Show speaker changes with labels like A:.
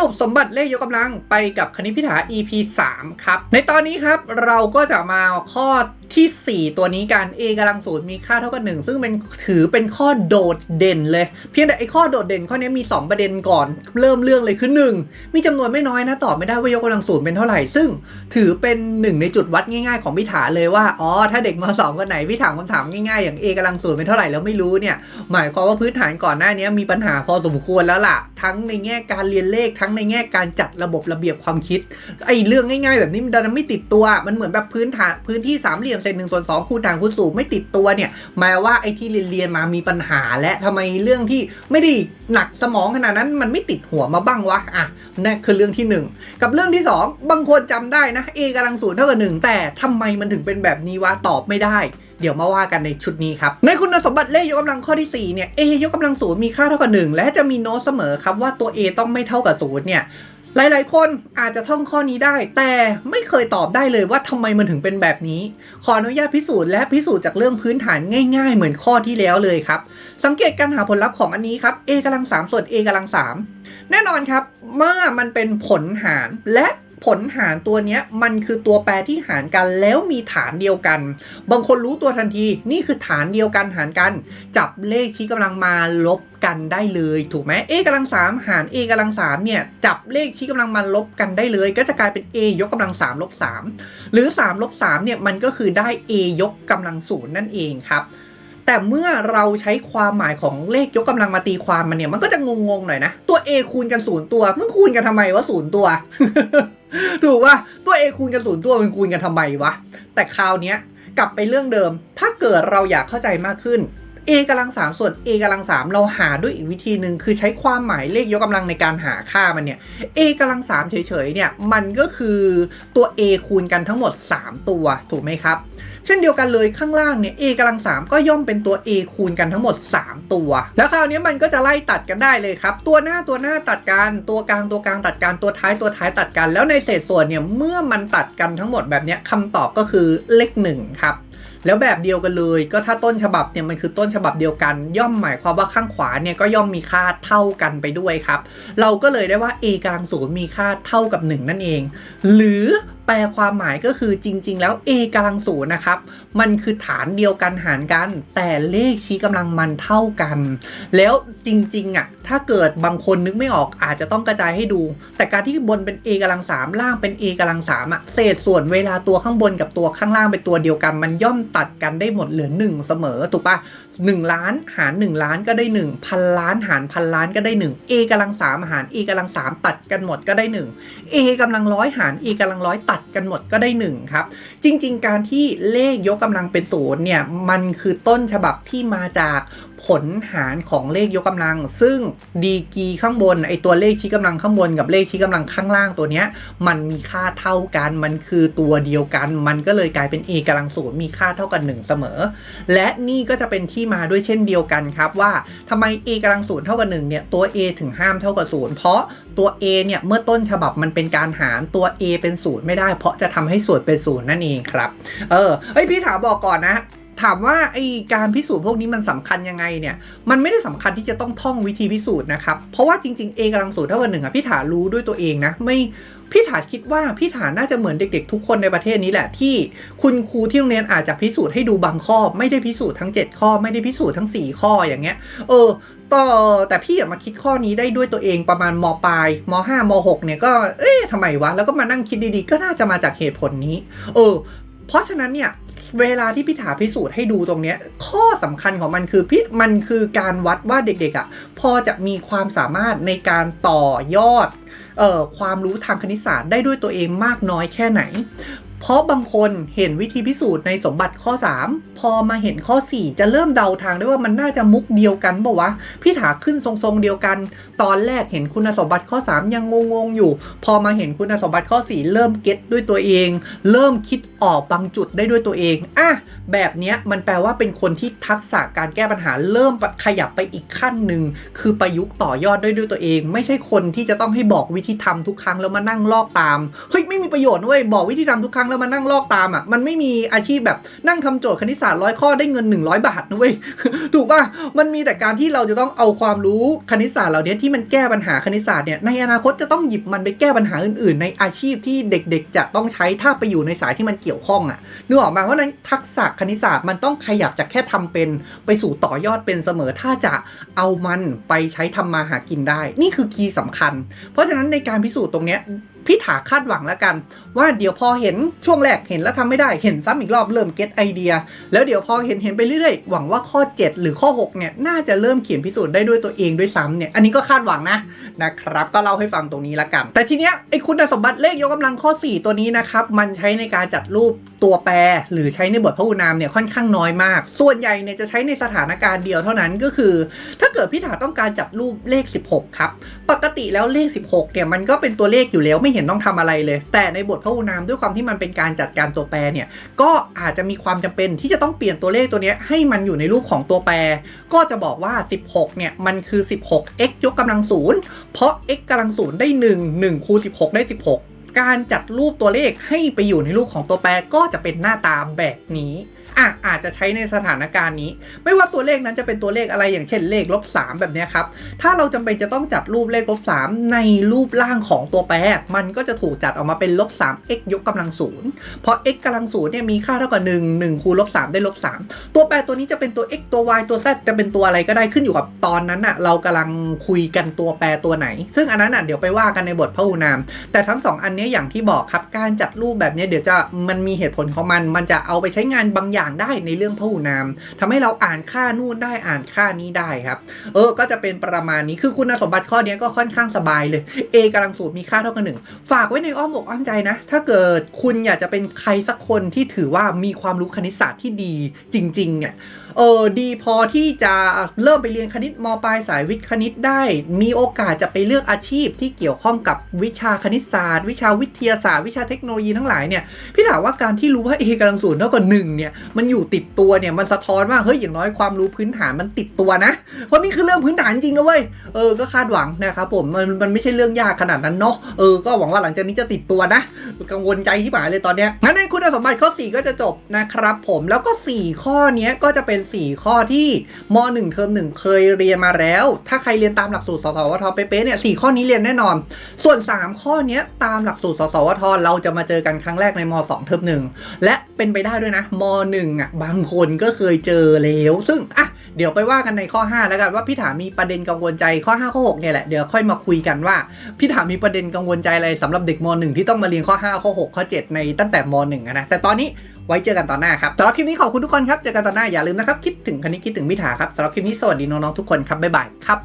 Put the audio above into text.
A: รุปสมบัติเลขยกกำลังไปกับคณิตพิถา EP 3 ครับ ในตอนนี้ครับเราก็จะมาข้อที่ 4 ตัวนี้กัน a กำลังศูนย์มีค่าเท่ากับ 1 ซึ่งเป็นถือเป็นข้อโดดเด่นเลย เพียงแต่ไอ้ข้อโดดเด่นข้อนี้มี 2 ประเด็นก่อน เริ่มเรื่องเลยคือ 1 มีจำนวนไม่น้อยนะตอบไม่ได้ว่ายกกำลังศูนย์เป็นเท่าไหร่ ซึ่งถือเป็นหนึ่งในจุดวัดง่ายๆ ของพิถาเลยว่าอ๋อถ้าเด็กมสองคนไหนพี่ถามคำถามง่ายๆอย่าง a กำลังศูนย์เป็นเท่าไหร่แล้วไม่รู้เนี่ยหมายความว่าพื้นฐานก่อนหน้านี้มีปัญหาพอสมควรแล้วล่ะ ทั้งในแง่การเรียนเลขทั้งในแง่การจัดระบบระเบียบความคิดไอ้เรื่องง่าย ๆ แบบนี้มันดันไม่ติดตัว มันเหมือนแบบพื้นฐานพื้นที่สามเหลี่ยมเศษหนึ่งส่วนสองคูณหารคูณสูงไม่ติดตัวเนี่ยหมายว่าไอ้ที่เรียนมามีปัญหาและทำไมเรื่องที่ไม่ได้หนักสมองขนาดนั้นมันไม่ติดหัวมาบ้างวะอะนั่นคือเรื่องที่หนึ่งกับเรื่องที่สองบางคนจำได้นะ a กำลังศูนย์เท่ากับหนึ่งแต่ทำไมมันถึงเป็นแบบนี้วะตอบไม่ได้ เดี๋ยวมาว่ากันในชุดนี้ครับในคุณสมบัติเลขยกกำลังข้อที่4เนี่ย a ยกกำลังศูนย์มีค่าเท่ากับ1และจะมีโน้ตเสมอครับว่าตัว a ต้องไม่เท่ากับศูนย์เนี่ยหลาย ๆ คนอาจจะท่องข้อนี้ได้ แต่ไม่เคยตอบได้เลยว่าทำไมมันถึงเป็นแบบนี้ ขออนุญาตพิสูจน์และพิสูจน์จากเรื่องพื้นฐานง่าย ๆ เหมือนข้อที่แล้วเลยครับ สังเกตการหาผลลัพธ์ของอันนี้ครับ a กำลัง3ส่วน a กำลัง3แน่นอนครับเมื่อมันเป็นผลหารและ ผลหารตัวเนี้ยมันคือตัวแปรที่หารกันแล้วมีฐานเดียวกัน บางคนรู้ตัวทันทีนี่คือฐานเดียวกันหารกัน จับเลขชี้กำลังมาลบกันได้เลยถูกไหม a กำลัง3หาร a กำลัง3เนี่ยจับเลขชี้กำลังมาลบกันได้เลย ก็จะกลายเป็น a ยกกำลัง3ลบ3หรือ3ลบ3เนี่ยมันก็คือได้ a ยกกำลังศูนย์นั่นเองครับแต่เมื่อเราใช้ความหมายของเลขยกกำลังมาตีความมันเนี่ย มันก็จะงงๆหน่อยนะ ตัว a คูณกันศูนย์ตัว มันคูณกันทำไมวะศูนย์ตัว ถูกว่าตัว a คูณกันศูนย์ตัวมันคูณกันทำไมวะ แต่คราวเนี้ยกลับไปเรื่องเดิม ถ้าเกิดเราอยากเข้าใจมากขึ้น a กำลัง3ส่วน a กำลัง3เราหาด้วยอีกวิธีหนึ่งคือใช้ความหมายเลขยกกำลังในการหาค่ามันเนี่ย a กำลัง3เฉยๆเนี่ยมันก็คือตัว a คูณกันทั้งหมด 3 ตัวถูกไหมครับ เช่นเดียวกันเลยข้างล่างเนี่ย a กำลัง3ก็ย่อมเป็นตัว a คูณกันทั้งหมด 3 ตัว แล้วคราวนี้มันก็จะไล่ตัดกันได้เลยครับ ตัวหน้าตัวหน้าตัดกันตัวกลางตัวกลางตัดกันตัวท้ายตัวท้ายตัดกัน แล้วในเศษส่วนเนี่ยเมื่อมันตัดกันทั้งหมดแบบนี้คำตอบก็คือเลข1ครับ แล้วแบบเดียวกันเลย ก็ถ้าต้นฉบับเนี่ยมันคือต้นฉบับเดียวกัน ย่อมหมายความว่าข้างขวาเนี่ยก็ย่อมมีค่าเท่ากันไปด้วยครับ เราก็เลยได้ว่า a กลางศูนย์มีค่าเท่ากับ 1 นั่นเอง หรือแปลความหมายก็คือจริง ๆ แล้ว a กำลังศูนย์นะครับ มันคือฐานเดียวกันหารกัน แต่เลขชี้กำลังมันเท่ากัน แล้วจริงๆอะถ้าเกิดบางคนนึกไม่ออกอาจจะต้องกระจายให้ดู แต่การที่บนเป็น a กำลังสามล่างเป็น a กำลังสามอะเศษส่วนเวลาตัวข้างบนกับตัวข้างล่างเป็นตัวเดียวกัน มันย่อมตัดกันได้หมดเหลือหนึ่งเสมอถูกปะหนึ่งล้านหารหนึ่งล้านก็ได้หนึ่งพันล้านหารพันล้านก็ได้หนึ่ง a กำลังสามหาร a กำลังสามตัดกันหมดก็ได้หนึ่ง a กำลังร้อยหาร a กำลังร้อยตัดกันหมดก็ได้หนึ่งครับ จริง ๆ การที่เลขยกกำลังเป็นศูนย์เนี่ยมันคือต้นฉบับที่มาจาก ผลหารของเลขยกกำลัง ซึ่งดีกีข้างบนไอตัวเลขชี้กำลังข้างบนกับเลขชี้กำลังข้างล่างตัวเนี้ยมันมีค่าเท่ากันมันคือตัวเดียวกัน มันก็เลยกลายเป็น a กำลังศูนย์มีค่าเท่ากัน 1 เสมอ และนี่ก็จะเป็นที่มาด้วยเช่นเดียวกันครับว่าทำไม a กำลังศูนย์เท่ากับ1เนี่ยตัว a ถึงห้ามเท่ากับศูนย์เพราะตัว a เนี่ยเมื่อต้นฉบับมันเป็นการหารตัว a เป็นศูนย์ไม่ได้ เพราะจะทำให้ส่วนเป็นศูนย์นั่นเองครับ เออเอ้ยพี่ถามบอกก่อนนะ ถามว่าไอการพิสูจน์พวกนี้มันสำคัญยังไงเนี่ย มันไม่ได้สำคัญที่จะต้องท่องวิธีพิสูจน์นะครับ เพราะว่าจริงๆ a กำลังศูนย์เท่ากับหนึ่งอะพี่ถารู้ด้วยตัวเองนะไม่พี่ถาคิดว่าพี่ถาน่าจะเหมือนเด็กๆ ทุกคนในประเทศนี้แหละที่คุณครูที่โรงเรียนอาจจะพิสูจน์ให้ดูบางข้อ ไม่ได้พิสูจน์ทั้ง 7 ข้อ ไม่ได้พิสูจน์ทั้ง 4 ข้ออย่างเงี้ย เออต่อแต่พี่อะมาคิดข้อนี้ได้ด้วยตัวเองประมาณมปลายม5ม6เนี่ยก็เอ๊ะทำไมวะ แล้วก็มานั่งคิดดีๆ ก็น่าจะมาจากเหตุผลนี้ เออ เพราะฉะนั้นเนี่ย เวลาที่พิถาพิสูจน์ให้ดูตรงเนี้ยข้อสำคัญของมันคือพิษมันคือการวัดว่าเด็กๆอะ่ะพอจะมีความสามารถในการต่อยอดออความรู้ทางคณิตศาสตร์ได้ด้วยตัวเองมากน้อยแค่ไหน เพราะบางคนเห็นวิธีพิสูจน์ในสมบัติข้อ 3 พอมาเห็นข้อ 4 จะเริ่มเดาทางได้ว่ามันน่าจะมุกเดียวกันบอกวะพี่ถาขึ้นทรงๆเดียวกัน ตอนแรกเห็นคุณสมบัติข้อ 3 ยังงงๆอยู่ พอมาเห็นคุณสมบัติข้อ 4 เริ่มเก็ตด้วยตัวเอง เริ่มคิดออกบางจุดได้ด้วยตัวเองอะแบบนี้มันแปลว่าเป็นคนที่ทักษะการแก้ปัญหาเริ่มขยับไปอีกขั้นหนึ่งคือประยุกต์ต่อยอดได้ด้วยตัวเอง ไม่ใช่คนที่จะต้องให้บอกวิธีทำทุกครั้งแล้วมานั่งลอกตามเฮ้ยไม่มีประโยชน์เว้ยบอกวิธีทำทุกครั้งแล้วมานั่งลอกตามอะ มันไม่มีอาชีพแบบนั่งทำโจทย์คณิตศาสตร์ร้อยข้อได้เงิน 100 บาทนะเว้ย ถูกป่ะ มันมีแต่การที่เราจะต้องเอาความรู้คณิตศาสตร์เหล่านี้ที่มันแก้ปัญหาคณิตศาสตร์เนี่ย ในอนาคตจะต้องหยิบมันไปแก้ปัญหาอื่นๆ ในอาชีพที่เด็กๆ จะต้องใช้ถ้าไปอยู่ในสายที่มันเกี่ยวข้องอะ นึกออกมาเพราะนั้นทักษะคณิตศาสตร์มันต้องขยับจากแค่ทำเป็นไปสู่ต่อยอดเป็นเสมอ ถ้าจะเอามันไปใช้ทำมาหากินได้ นี่คือคีย์สำคัญ เพราะฉะนั้นในการพิสูจน์ตรงเนี้ย พี่ถาคาดหวังแล้วกัน ว่าเดี๋ยวพอเห็นช่วงแรกเห็นแล้วทำไม่ได้เห็นซ้ำอีกรอบเริ่มเก็ตไอเดีย แล้วเดี๋ยวพอเห็นเห็นไปเรื่อยๆหวังว่าข้อ 7 หรือข้อ6เนี่ยน่าจะเริ่มเขียนพิสูจน์ได้ด้วยตัวเองด้วยซ้ำเนี่ยอันนี้ก็คาดหวังนะนะครับก็เล่าให้ฟังตรงนี้ละกัน แต่ทีเนี้ยไอ้คุณสมบัติเลขยกกำลังข้อ 4 ตัวนี้นะครับมันใช้ในการจัดรูปตัวแปร หรือใช้ในบทพหูนามเนี่ยค่อนข้างน้อยมาก ส่วนใหญ่เนี่ยจะใช้ในสถานการณ์เดียวเท่านั้นก็คือ ถ้าเกิดพี่ถาต้องการจัดรูปเลข 16 ครับ ปกติแล้วเลข 16เนี่ยมันก็เป็นตัวเลขอยู่แล้วไม่เห็นต้องทำอะไรเลย แต่ในบทพหูนามด้วยความที่มันเป็นการจัดการตัวแปรเนี่ยก็อาจจะมีความจำเป็นที่จะต้องเปลี่ยนตัวเลขตัวนี้ให้มันอยู่ในรูปของตัวแปร ก็จะบอกว่า 16 เนี่ย มันคือ 16 x ยกกำลังศูนย์เพราะ x กำลังศูนย์ได้ 1 1 คูณ 16 ได้ 16 การจัดรูปตัวเลขให้ไปอยู่ในรูปของตัวแปรก็จะเป็นหน้าตาแบบนี้ อะอาจจะใช้ในสถานการณ์นี้ ไม่ว่าตัวเลขนั้นจะเป็นตัวเลขอะไรอย่างเช่นเลขลบ3แบบนี้ครับ ถ้าเราจำเป็นจะต้องจัดรูปเลขลบ3ในรูปร่างของตัวแปร มันก็จะถูกจัดออกมาเป็นลบ3 x ยกกำลังศูนย์เพราะ x กำลังศูนย์เนี่ยมีค่าเท่ากับ1 1คูณลบ3ได้ลบ3ตัวแปรตัวนี้จะเป็นตัว x ตัว y ตัว z จะเป็นตัวอะไรก็ได้ขึ้นอยู่กับตอนนั้นน่ะเรากำลังคุยกันตัวแปรตัวไหน ซึ่งอันนั้นน่ะเดี๋ยวไปว่ากันในบทพหูนาม แต่ทั้งสองอันเนี้ยอย่างที่บอกครับการจัดรูปแบบนี้เดี๋ยวจะมันมีเหตุผลของมัน มันจะเอาไปใช้งานบางอย่างได้ในเรื่องพหูนามทำให้เราอ่านค่านู่นได้อ่านค่านี้ได้ครับ เออ ก็จะเป็นประมาณนี้คือคุณสมบัติข้อนี้ก็ค่อนข้างสบายเลย A กำลังสูตรมีค่าเท่ากับหนึ่งฝากไว้ในอ้อมอกอ้อมใจนะ ถ้าเกิดคุณอยากจะเป็นใครสักคนที่ถือว่ามีความรู้คณิตศาสตร์ที่ดีจริงๆเนี่ยเออดีพอที่จะเริ่มไปเรียนคณิตมปลายสายวิทย์คณิตได้ มีโอกาสจะไปเลือกอาชีพที่เกี่ยวข้องกับวิชาคณิตศาสตร์ วิชาวิทยาศาสตร์ วิชาเทคโนโลยีทั้งหลายเนี่ยพี่ถามว่าการที่รู้ว่า A กำลังศูนย์เท่ากับหนึ่งเนี่ยมันอยู่ติดตัวเนี่ยมันสะท้อนว่าเฮ้ยอย่างน้อยความรู้พื้นฐานมันติดตัวนะ เพราะนี่คือเรื่องพื้นฐานจริงนะเว้ยเออก็คาดหวังนะครับผมมันมันไม่ใช่เรื่องยากขนาดนั้นเนาะเออก็หวังว่าหลังจากนี้จะติดตัวนะ กังวลใจที่หมายเลยตอนเนี้ยงั้นในคุณสมบัติข้อ 4 ก็จะจบนะครับผมแล้วก็ 4 ข้อเนี้ยก็จะเป็น4 ข้อที่ม .1 เทอม1 เคยเรียนมาแล้ว ถ้าใครเรียนตามหลักสูตรสสวทเป๊ะๆเนี่ยสข้อนี้เรียนแน่นอน ส่วน 3 ข้อนี้ตามหลักสูตรสสวทเราจะมาเจอกันครั้งแรกในม 2 เทอม1 และเป็นไปได้ด้วยนะม .1 อะบางคนก็เคยเจอแล้ว ซึ่งอะเดี๋ยวไปว่ากันในข้อ 5 แล้วกันว่าพี่ถามีประเด็นกังวลใจข้อ 5 ข้อ 6 เนี่ยแหละเดี๋ยวค่อยมาคุยกันว่าพี่ถามมีประเด็นกังวลใจอะไรสำหรับเด็กม .1 ที่ต้องมาเรียนข้อ 5 ข้อ 6 ข้อ 7 ในตั้งแต่ม .1 นะแต่ตอนนี้ ไว้เจอกันตอนหน้าครับสำหรับคลิปนี้ขอบคุณทุกคนครับ เจอกันตอนหน้าอย่าลืมนะครับ คิดถึงคณิตคิดถึงพิถาครับสำหรับคลิปนี้สวัสดีน้องๆทุกคนครับบ๊ายบายครับ